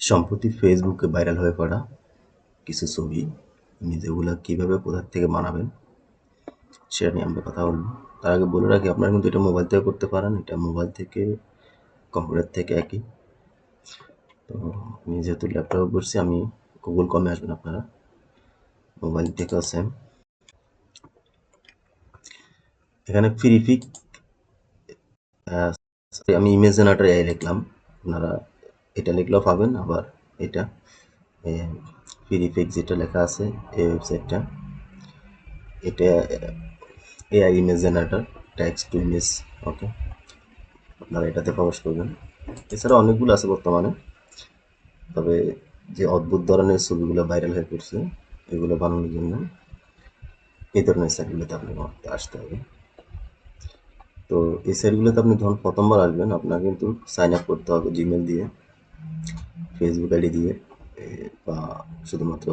সম্প্রতি ফেসবুকে ভাইরাল হয়ে পড়া কিছু ছবি, আপনি কীভাবে কোথার থেকে বানাবেন, সেটা নিয়ে আমরা কথা বলব। তার আগে বলে রাখি, আপনারা কিন্তু এটা মোবাইল থেকে করতে পারেন, এটা মোবাইল থেকে কম্পিউটার থেকে একই। তো আমি যেহেতু ল্যাপটপে বসছি, আমি গুগল কমে আসবেন আপনারা। মোবাইল থেকেও সেম এখানে ফ্রিফিক আমি ইমেজ জেনারেটর এআই লিখলাম। আপনারা এটা লিখলেও পাবেন, আবার এটা ফ্রিফিক যেটা লেখা আছে এই ওয়েবসাইটটা এটা AI image generator text to image okay আপনারা এটাতে প্রবেশ করবেন। এছাড়া অনেকগুলো আছে বর্তমানে, তবে যে অদ্ভুত ধরনের ছবিগুলো ভাইরাল হয়ে পড়ছে, এগুলো বানানোর জন্য এই ধরনের সাইটগুলোতে আপনি আসতে হবে। তো এই সাইটগুলোতে আপনি যখন প্রথমবার আসবেন, আপনার কিন্তু সাইন আপ করতে হবে জিমেল দিয়ে। ফেসবুক আইডি দিয়ে বা শুধুমাত্র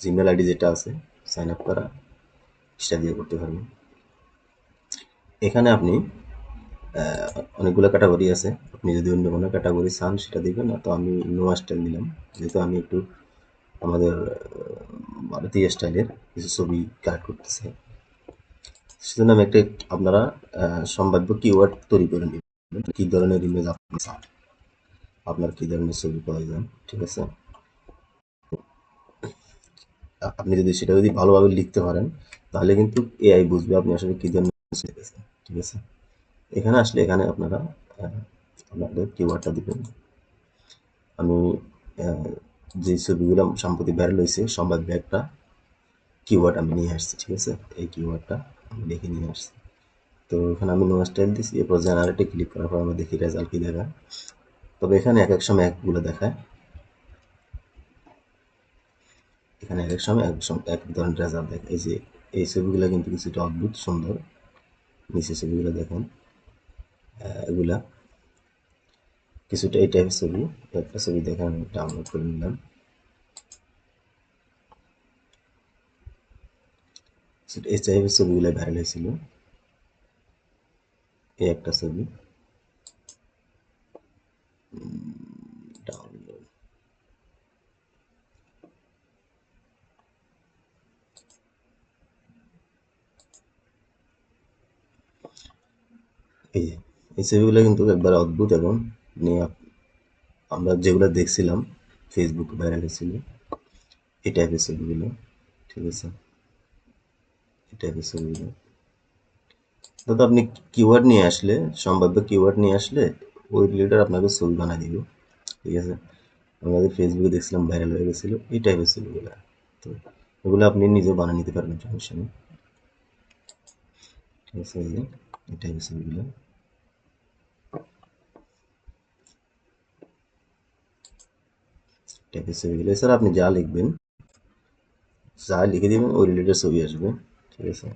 জিমেল আইডি যেটা আছে সাইন আপ করা, সেটা দিয়ে করতে পারবেন। এখানে আপনি অনেকগুলো ক্যাটাগরি আছে। আপনি যদি অন্য কোনো ক্যাটাগরি চান, সেটা দিবেন। তো আমি নো স্টাইল নিলাম যেহেতু আমি একটু আমাদের ভারতীয় স্টাইলের কিছু ছবি কালেক্ট করতে চাই সেজন্য আমি একটা আপনারা সম্ভাব্য কিওয়ার্ড তৈরি করে নেবেন কী ধরনের ইমেজ আপনি চান আপনার কী ধরনের ছবি প্রয়োজন ঠিক আছে? আপনি যদি সেটা যদি ভালোভাবে লিখতে পারেন, তাহলে কিন্তু এআই বুঝবে আপনি আসলে কী ধরনের ঠিক আছে? এখানে আসলে এখানে আপনারা আপনাদের কিওয়ার্ডটা দিবেন। আমি যে ছবিগুলো সাম্প্রতিক ভাইরাল হয়েছে সম্ভাব্য একটা কিওয়ার্ড আমি নিয়ে আসছি, ঠিক আছে? এই কিওয়ার্ডটা আমি লিখে নিয়ে আসছি। তো এখানে আমি নো স্টাইল দিচ্ছি এরপর জেনারেটে ক্লিক করার পর আমরা দেখি রেজাল্ট কী দেখায়। তবে এখানে এক এক সময় একগুলো দেখায়। এখানে এক এক সময় এক এক ধরনের রেজাল্ট দেখায়। এই যে, এই ছবিগুলো কিন্তু কিছুটা অদ্ভুত, সুন্দর। নিচে ছবিগুলো দেখেন। এগুলা। কিছুটা এই টাইপের ছবি। একটা ছবি দেখে আমি ডাউনলোড করে নিলাম। এই টাইপের ছবিগুলো ভাইরাল হয়েছিল। এই একটা ছবি এই এই ছবিগুলো কিন্তু একবার অদ্ভুত এবং আমরা যেগুলো দেখছিলাম ফেসবুক ভাইরাল হয়েছিল, এই টাইপের ছবিগুলো ঠিক আছে? এই টাইপের ছবিগুলো দাদা, আপনি কিওয়ার্ড নিয়ে আসলে, সম্ভাব্য কিওয়ার্ড নিয়ে আসলে, ওই রিলেটেড আপনাকে ছবি বানিয়ে দিব, ঠিক আছে? আমাদের ফেসবুকে দেখছিলাম ভাইরাল হয়ে গেছিল, এই টাইপের ছবিগুলো তো এগুলো আপনি নিজেও বানিয়ে নিতে পারবেন, সমস্যা নেই। ঠিক আছে, এই টাইপের ছবিগুলো টাইপের ছবিগুলো এছাড়া আপনি যা লিখবেন, যা লিখে দেবেন, ওই রিলেটেড ছবি আসবে, ঠিক আছে?